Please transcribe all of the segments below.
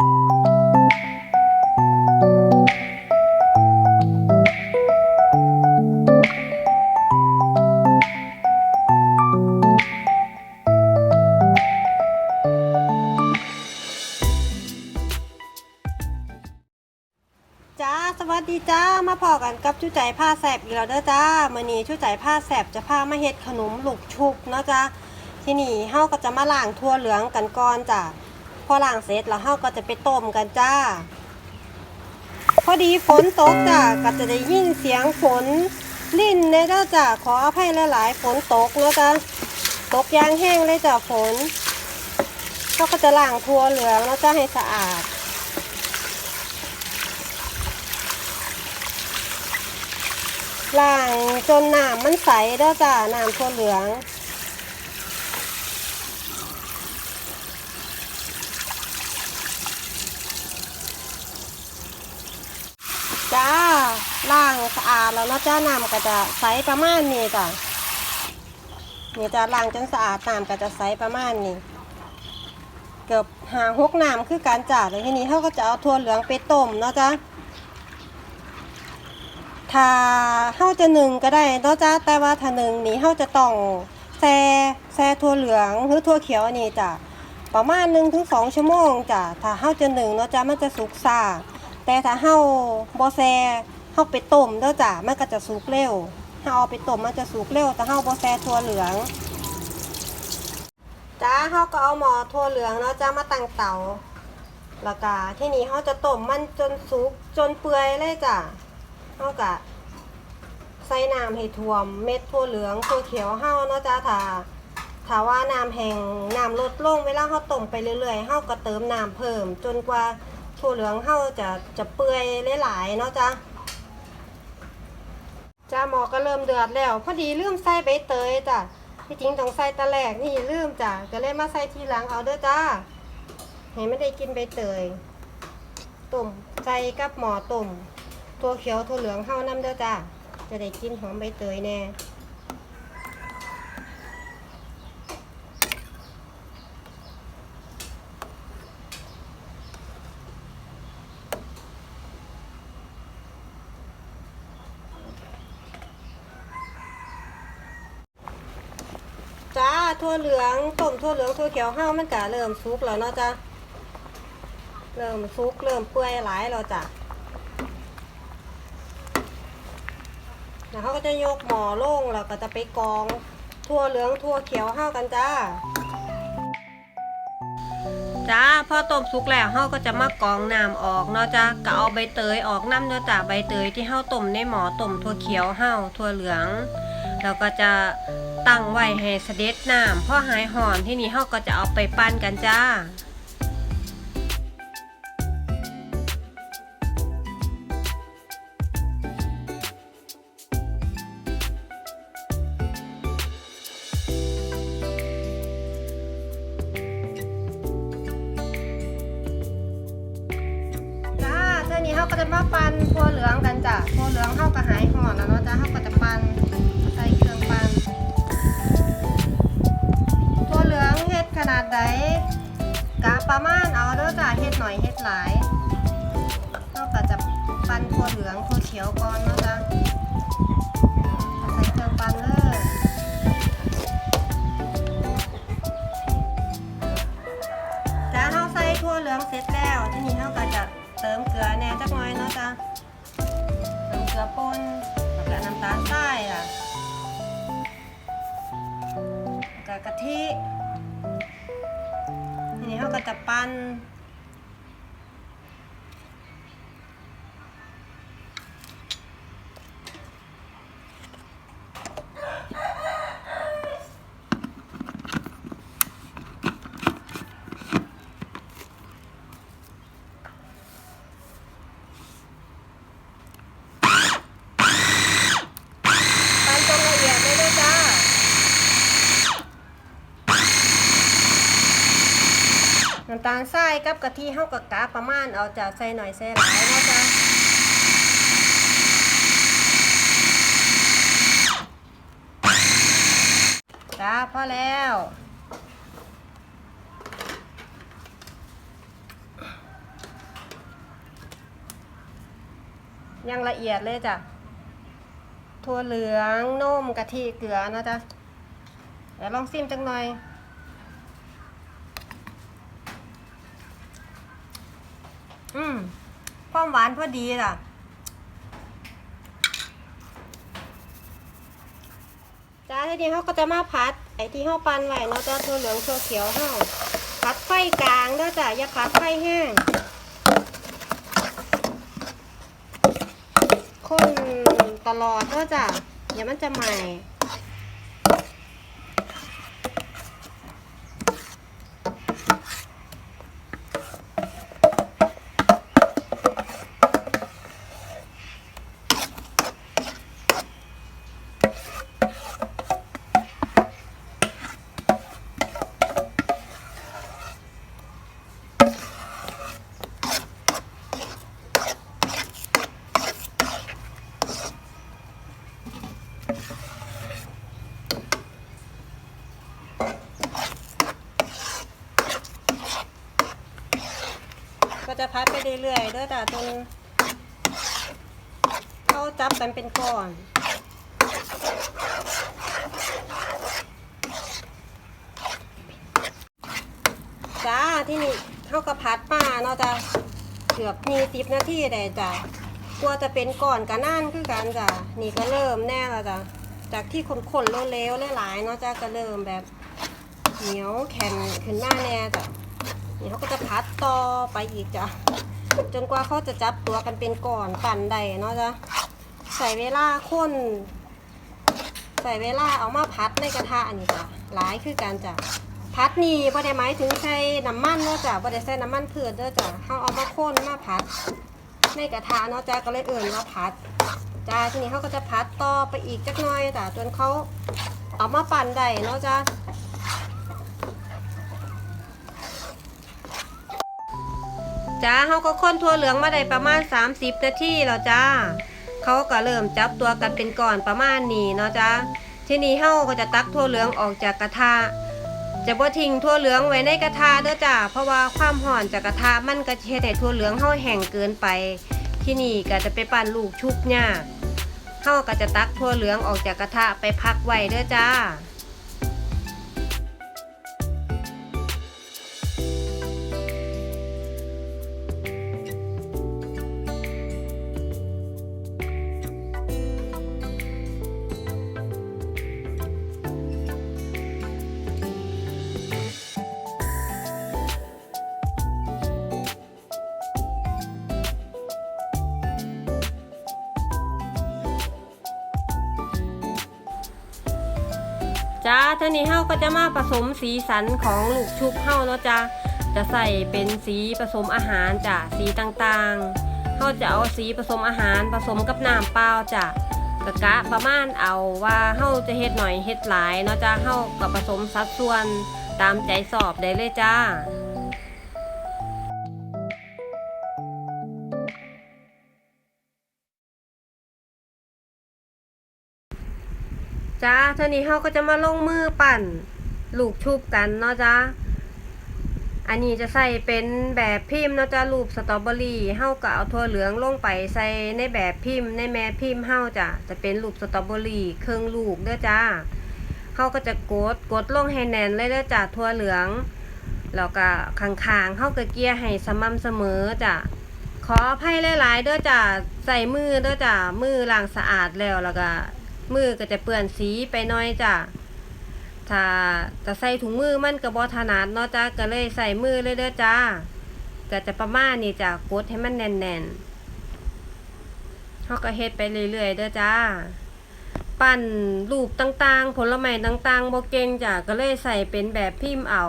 จ้าสวัสดีจ้ามาพอกันกับชูใจผ้าแสบอีกแล้วเด้อจ้ามื้อนี้ชูใจผ้าแสบจะพามาเฮ็ดขนมลูกชุบเนาะจ้าที่นี่เฮาก็จะมาล้างทั่วเหลืองกันก่อนจ้า อล้างเสร็จแล้วเฮาก็จะไปต้มกันจ้า พอดีฝนตกจ้าก็จะได้ยินเสียงฝนลิ่นเด้อจ้าขออภัยหลายๆฝนตกนะจ้าตกยางแห้งเลยจ้าฝนเขาก็จะล้างทั่วเหลืองแล้วจ้าให้สะอาดล้างจนน้ำมันใสเด้อจ้าน้ำทั่วเหลือง จ้า ล้างสะอาดแล้วเนาะจ้าน้ำก็จะใสประมาณนี้จ้ะนี่จะล้างจนสะอาดน้ำก็จะใสประมาณนี้เกือบหาหกน้ำคือการจ่าแล้วทีนี้เขาก็จะเอาทั่วเหลืองไปต้มเนาะจ้าถ้าเฮาจะหนึ่งก็ได้เนาะจ้าแต่ว่าถ้าหนึ่งนี่เฮาจะต้องแซ่แซ่ถั่วเหลืองหรือถั่วเขียวนี่จ้ะประมาณ1นถึงสองชั่วโมงจ้ะถ้าเฮาจะหนึ่งเนาะจ้ามันจะสุกซาแต่ถ้าเฮาบ่แซ่ เฮาไปต้มเด้อจ้ะมันก็จะสุกเร็ว ถ้าเอาไปต้มมันจะสุกเร็ว แต่เฮาบ่แซ่ถั่วเหลืองจ้าเฮาก็เอาหม้อถั่วเหลืองเนาะจ้ามาตั้งเตาแล้วก็ที่นี่เฮาจะต้มมันจนสุกจนเปื่อยเลยจ้ะเฮากะใส่น้ำให้ท่วมเม็ดถั่วเหลืองถั่วเขียวเฮาเนาะจ้าถ้าถ้าว่าน้ำแห้งน้ำลดลงเวลาเฮาต้มไปเรื่อยๆเฮาก็เติมน้ำเพิ่ม จนกว่าถั่วเหลืองเฮาจะจะเปื่อยหลายๆเนาะจ้า จ้าหมอก็เริ่มเดือดแล้ว พอดีลืมใส่ใบเตยจ้ะที่จริงต้องใส่ตะแลกนี่ลืมจ้ะก็เลยมาใส่ทีหลังเอาเด้อจ้าให้ไม่ได้กินใบเตยต้มใส่กับหมอต้มตัวเขียวตัวเหลืองเข้าน้ำเด้อจ้าจะได้กินหอมใบเตยแน่ จ้าทั่วเหลืองต้มทั่วเหลืองทั่วเขียวห้ามันกะเริ่มสุกแล้วเนาะจ้าเริ่มสุกเริ่มเปื่อยหลายแล้วจ้ะแล้วเขาก็จะยกหม้อลงแล้วก็จะไปกองทั่วเหลืองทั่วเขียวห้ากันจ้าจ้าพอต้มสุกแล้วเฮาก็จะมากองน้ำออกเนาะจ้าก็เอาใบเตยออกน้ำเนาะจ้าใบเตยที่เฮาต้มในหม้อต้มทั่วเขียวเฮาทั่วเหลือง แล้วก็จะ ตั้งไว้ให้เสด็จน้ำพอหายหอนที่นี่เฮาก็จะเอาไปปั้นกันจ้าจ้าเท่านี้เขาก็จะมาปั่นทั่วเหลืองกันจ้ะทั่วเหลืองเขาก็หายห่อนแล้วเนาะจ้าเขาก็จะปั่น ใดกะประมาณเอาเด้อจ้าเฮ็ดหน่อยเฮ็ดหลายเขาก็จะปั่นทั่วเหลืองทั่วเขียวก่อนเนาะจ้าใส่เครื่องปั่นเลยจ้าเขาใส่ทั่วเหลืองเสร็จแล้วทีนี้เขาก็จะเติมเกลือแหน่จักหน่อยเนาะจ้าเติมเกลือป่นแล้วก็น้ำตาลทรายอะแล้วก็กะทิ เขาก็จะปั้น การไส้กับกะทิเฮากับกาประมาณเอาจากใส่หน่อยใส่หลายเนาะจ้ะจ้าพอแล้วยังละเอียดเลยจ้ะทั่วเหลืองนุ่มกะทิเกลือนะจ๊ะเดี๋ยวลองซิมจังหน่อย อืมความหวานพอดีล่ะ จ้าทีนี้เขาก็จะมาพัด ไอ้ที่เขาปันไว้เนาะจ้าถั่วเหลืองถั่วเขียวเขาพัดไฟกลางเด้อจ้ะอย่าพัดไฟแห้งคนตลอดเด้อจ้ะอย่ามันจะใหม่ พัดไปเรื่อยๆเด้อจ้ะจนเขาจับกันเป็นก้อนจ้าที่นี่เขาก็พัดมาเนาะจ้ะเกือบมีสิบนาทีได้จ้ะกลัวจะเป็นก่อนกันนั่นคือกันจ้ะนี่ก็เริ่มแน่แล้วจ้ะจากที่คนๆเร็วๆหลายๆเนาะจ้ะก็เริ่มแบบเหนียวแข็งขึ้นหน้าแน่จ้ะ นี่เขาก็จะพัดต่อไปอีกจ้ะจนกว่าเขาจะจับตัวกันเป็นก่อนปั่นได้เนาะจ้ะใส่เวลาคนใส่เวลาเอามาพัดในกระทะอันนี้จ้ะหลายคือกันจ้ะพัดนี่บ่ได้หมายถึงใช้น้ำมันเนาะจ้ะบ่ได้ใช้น้ำมันพืชเด้อจ้ะเฮาเอามาข้นมาพัด ในกระทะเนาะจ้ะก็เลยเอิ่นว่าพัดจ้าทีนี้เขาก็จะพัดต่อไปอีกจักหน่อยจ้ะจนเขาเอามาปั่นได้เนาะจ้ะ จ้าเขาก็ค้นทั่วเหลืองมาได้ประมาณ 30 นาทีแล้วจ้าเขาก็เริ่มจับตัวกันเป็นก่อนประมาณนี้เนาะจ้าทีนี้เฮาก็จะตักทั่วเหลืองออกจากกระทะจะบ่ทิ้งทั่วเหลืองไว้ในกระทะเด้อจ้าเพราะว่าความห่อนจากกระทะมันก็สิเฮ็ดให้ทั่วเหลืองเฮาแห้งเกินไป ที่นี่ก็จะไปปั่นลูกชุบยากเฮาก็จะตักทั่วเหลืองออกจากกระทะไปพักไว้เด้อจ้า จ้าท่านี้เฮาก็จะมาผสมสีสันของลูกชุบเฮาเนาะจ้าจะใส่เป็นสีผสมอาหารจ้ะสีต่างๆเฮาจะเอาสีผสมอาหารผสมกับน้ำเปล่าจ้ะกะกะประมาณเอาว่าเฮาจะเฮ็ดหน่อยเฮ็ดหลายเนาะจ้าเฮาก็ผสมสัดส่วนตามใจสอบได้เลยจ้า จ้าเท่านี้เขาก็จะมาลงมือปั่นลูกชุบกันเนาะจ้าอันนี้จะใส่เป็นแบบพิมพ์เนาะจ้ารูปสตรอเบอรี่เฮาก็เอาถั่วเหลืองลงไปใส่ในแบบพิมพ์ ในแม่พิมพ์เฮาจ้ะจะเป็นรูปสตรอเบอรี่ครึ่งลูกเด้อจ้าเฮาก็จะกดกดลงให้แน่นเลยเด้อจ้าถั่วเหลืองแล้วก็ข้างๆเฮาก็เกลี่ยให้สม่ำเสมอจ้ะขออภัยหลายๆเด้อจ้าใส่มือเด้อจ้ามือล้างสะอาดแล้วแล้วก็ มือก็จะเปื้อนสีไปหน้อยจ้ะถ้าจะใส่ถุงมือมันก็บ่ถนัดเนาะจ้ะก็เลยใส่มือเลยเด้อจ้าก็จะประมาณนี้จ้ะกดให้มันแน่นๆเขาก็เฮ็ดไปเรื่อยๆเด้อจ้า ปั้นรูปต่างๆ ผลไม้ต่างๆบ่เก่งจ้ะก็เลยใส่เป็นแบบพิมพ์เอา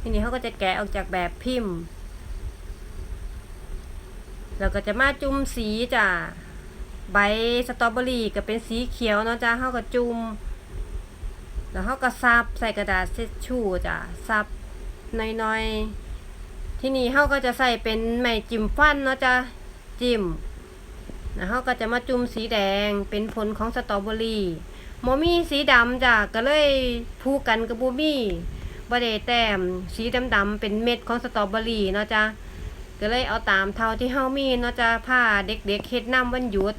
ทีนี้เขาก็จะแกะออกจากแบบพิมพ์ แล้วก็จะมาจุ่มสีจ้ะ ใบสตรอเบอรี่ก็เป็นสีเขียวเนาะจ้าเฮาก็จุ่มแล้วเฮาก็ซับใส่กระดาษเช็ดชู่จ้ะซับน้อยๆ ที่นี่เฮาก็จะใส่เป็นไม้จิ้มฟันเนาะจ้ะจิ้มแล้วเฮาก็จะมาจุ่มสีแดงเป็นผลของสตรอเบอรี่บ่มีสีดำจ้ะก็เลยผูกกันกับบ่มีบ่ได้แต้มสีดำๆเป็นเม็ดของสตรอเบอรี่เนาะจ้ะก็เลยเอาตามเท่าที่เฮามีเนาะจ้าผ้าเด็กๆเฮ็ดน้ำวันหยุด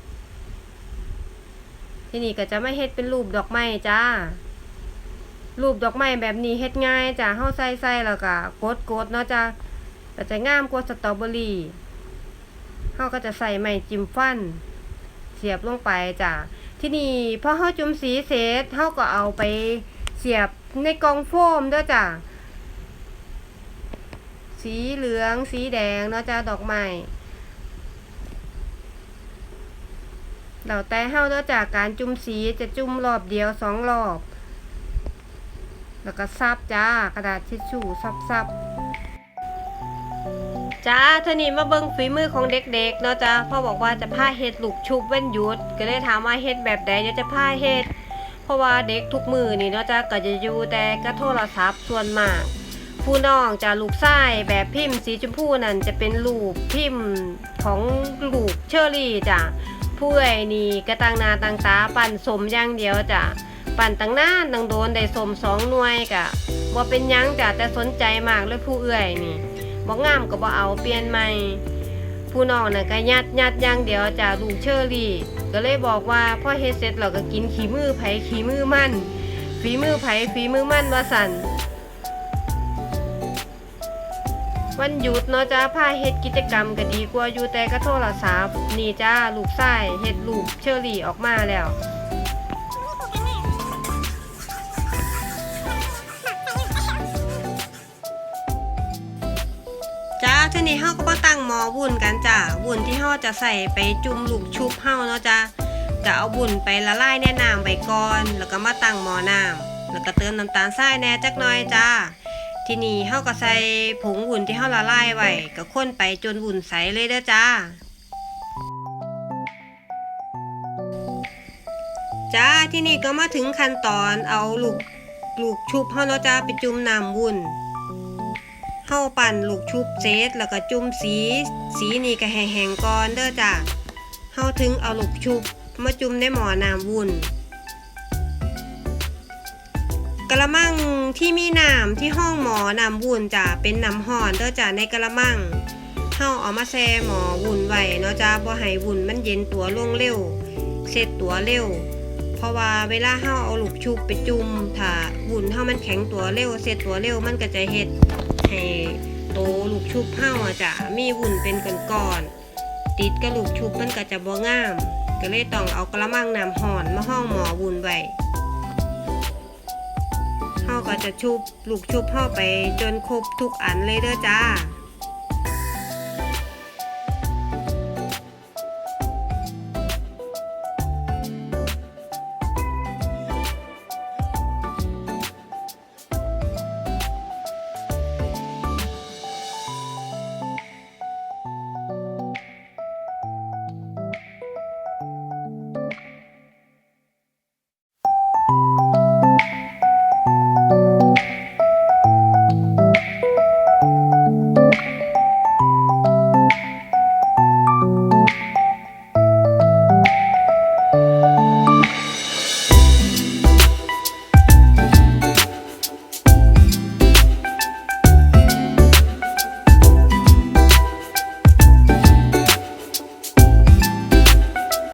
ที่นี่ก็จะไม่เฮ็ดเป็นรูปดอกไม้จ้า รูปดอกไม้แบบนี้เฮ็ดง่ายจ้าเฮาใส่ใส่แล้วก็กดกดเนาะจ้าก็จะงามกว่าสตรอเบอรี่เฮาก็จะใส่ไม้จิ้มฟัน เสียบลงไปจ้ะที่นี่พอเฮาจุ่มสีเสร็จเฮาก็เอาไปเสียบในกองโฟมด้อจ้ะสีเหลืองสีแดงเนาะจ้ะดอกไม้ แล้วแต่เฮาเด้อจ้ะการจุ่มสีจะจุ่มรอบเดียวสองรอบ แล้วก็ซับจ้ากระดาษทิชชู่ซับซับจ้าท่านี้มาเบิ่งฝีมือของเด็กๆเนาะจ้าพ่อบอกว่าจะพาเฮ็ดลูกชุบเว้นหยุด ก็เลยถามว่าเฮ็ดแบบใดเดี๋ยวจะพาเฮ็ดเพราะว่าเด็กทุกมือนี่เนาะจ้าก็จะอยู่แต่ก็โทรศัพท์ส่วนมากผู้น้องจะลูกไส้แบบพิมพ์สีชมพูนั่นจะเป็นรูปพิมพ์ของลูกเชอรี่จ้ะ ผู้เอ่ยนี่ก็ตั้งนาตังตาปั่นสมอย่างเดียวจ้ะปั่นตังหน้าตังโดนได้สมสองหน่วยกะบ่เป็นยังจ้ะแต่สนใจมากเลยผู้เอื่อยนี่บ่งามก็บ่เอาเปลี่ยนใหม่ผู้น้องน่ะก็ยัดยัดอย่างเดียวจ้ะลูกเชอรี่ ก็เลยบอกว่าพ่อเฮ็ดเสร็จเราก็กินขี้มือไผขี้มือมันฝีมือไผฝีมือมันว่าสั่น วันหยุดเนาะจ้าพาเฮ็ดกิจกรรมก็ดีกว่าอยู่แต่ก็โทรศัพท์นี่จ้าลูกไส้เฮ็ดลูกเชอรี่ออกมาแล้วจ้าทีนี้เฮาก็มาตั้งหมอวุ้นกันจ้าวุ้นที่เฮาจะใส่ไปจุ่มลูกชุบเฮาเนาะจ้าก็เอาวุ้นไปละลายในน้ำไปก่อน แล้วก็มาตั้งหมอน้ำแล้วก็เติมน้ำตาลทรายแหน่จักหน่อยจ้า ทีนี้เฮาก็ใส่ผงวุ้นที่เฮาละลายไว้ก็ข้นไปจนวุ้นใสเลยเด้อจ้า จ้าที่นี่ก็มาถึงขั้นตอนเอาลูกลูกชุบเฮาเนาะจ้าไปจุ่มน้ำวุ้นเฮาปั่นลูกชุบเซตแล้วก็จุ่มสี สีนี่ก็แห้งๆก่อนเด้อจ้าเฮาถึงเอาลูกชุบมาจุ่มในหม้อน้ำวุ้น กะละมังที่มีน้ำที่ห้องหมอน้ำวุ่นจะเป็นน้ำห่อนเด้อจ้ะในกะละมังเฮาเอามาแช่หมอวุ่นไว้เนาะจ้ะบ่ให้วุ่นมันเย็นตัวลงเร็วเสร็จตัวเร็ว เพราะว่าเวลาเฮาเอาลูกชุบไปจุ่มถ้าวุ่นเฮามันแข็งตัวเร็วเสร็จตัวเร็วมันก็จะเฮ็ดให้โตลูกชุบเฮาอะจ้ะมีวุ่นเป็นก้อนๆติดกับลูกชุบมันก็จะบ่งาม ก็เลยต้องเอากะละมังน้ำห่อนมาห้องหมอวุ่นไว้ เฮาก็จะชุบลูกชุบเฮาไปจนครบทุกอันเลยเด้อจ้า